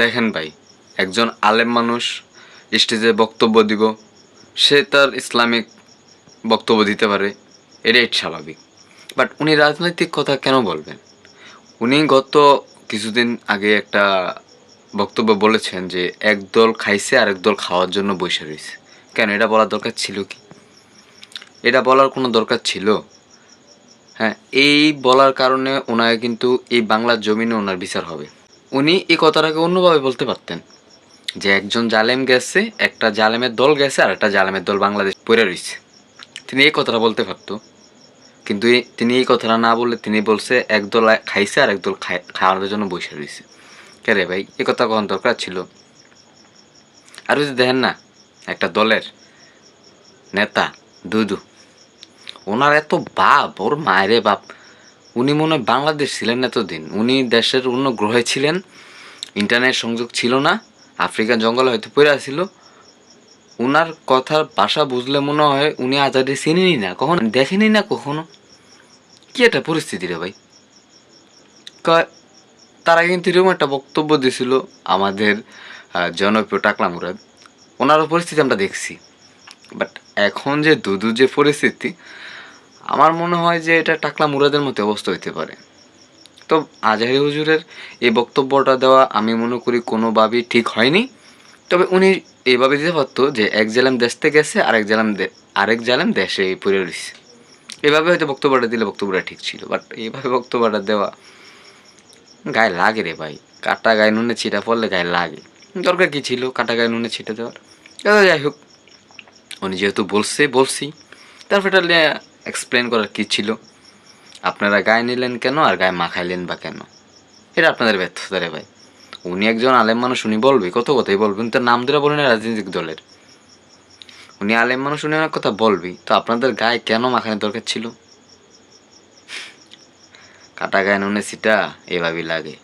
দেখেন ভাই, একজন আলেম মানুষ, স্টেজে বক্তব্য দিব, সে তার ইসলামিক বক্তব্য দিতে পারে, এটাই স্বাভাবিক। বাট উনি রাজনৈতিক কথা কেন বলবেন? উনি গত কিছুদিন আগে একটা বক্তব্য বলেছেন যে একদল খাইছে আর একদল খাওয়ার জন্য বসে রয়েছে। কেন? এটা বলার দরকার ছিল কি? এটা বলার কোনো দরকার ছিল? হ্যাঁ এই বলার কারণে ওনাকে কিন্তু এই বাংলার জমিনে ওনার বিচার হবে। উনি এই কথাটাকে অন্যভাবে বলতে পারতেন যে একজন জালেম গেছে, একটা জালেমের দল গেছে, আর একটা জালেমের দল বাংলাদেশ পড়ে রয়েছে। তিনি এই কথাটা বলতে পারতো। কিন্তু তিনি এই কথাটা না বললে তিনি বলছে একদল খাইছে আর একদল খাওয়ানোর জন্য বসে রয়েছে। কে রে ভাই, এ কথা কখন দরকার ছিল? আর যদি দেখেন না, একটা দলের নেতা, দুদু, ওনার এত বাপ, ওর মায়েরে বাপ। উনি মনে হয় বাংলাদেশ ছিলেন এতদিন। উনি দেশের অন্য গ্রহে ছিলেন ইন্টারনেট সংযোগ ছিল না আফ্রিকান জঙ্গলে হয়তো পড়ে আসছিল উনার কথার ভাষা বুঝলে মনে হয় উনি আজাদি চিনেনি না, কখনো দেখেনি না কখনো। কি একটা পরিস্থিতি রে ভাই। তারা কিন্তু এরকম একটা বক্তব্য দিয়েছিল আমাদের জনপ্রিয় টাকলা মুরাদ। ওনারও পরিস্থিতি আমরা দেখছি। বাট এখন যে দুদু যে পরিস্থিতি আমার মনে হয় যে এটা টাকলা মুরাদের মতো অবস্থা হইতে পারে। তো আজহারি হুজুরের এই বক্তব্যটা দেওয়া আমি মনে করি কোনোভাবেই ঠিক হয়নি। তবে উনি এইভাবে দিতে পারতো যে এক জালেম দেশ থেকে গেছে, আরেক জালেম আরেক জালেম দেশে পড়ে রয়েছে এভাবে হয়তো বক্তব্যটা দিলে বক্তব্যটা ঠিক ছিল বাট এইভাবে বক্তব্যটা দেওয়া গায়ে লাগে রে ভাই। কাটা গায়ে নুনে ছিটা পড়লে গায়ে লাগে। দরকার কি ছিল কাটা গায়ে নুনে ছিটে দেওয়ার? যাই হোক, উনি যেহেতু বলছে, বলছি। তারপর এটা এক্সপ্লেন করার কি ছিল? আপনারা গায়ে নিলেন কেন আর গায়ে মাখাইলেন বা কেন? এটা আপনাদের ব্যর্থতা রে ভাই। উনি একজন আলেম মানুষ, উনি বলবে, কত কথাই বলবেন তার নাম ধরে বলেন রাজনৈতিক দলের। উনি আলেম মানুষ, উনি অনেক কথা বলবি, তো আপনাদের গায়ে কেন মাখানোর দরকার ছিল? কাটা গায়ে নুনে সিটা এভাবেই লাগে।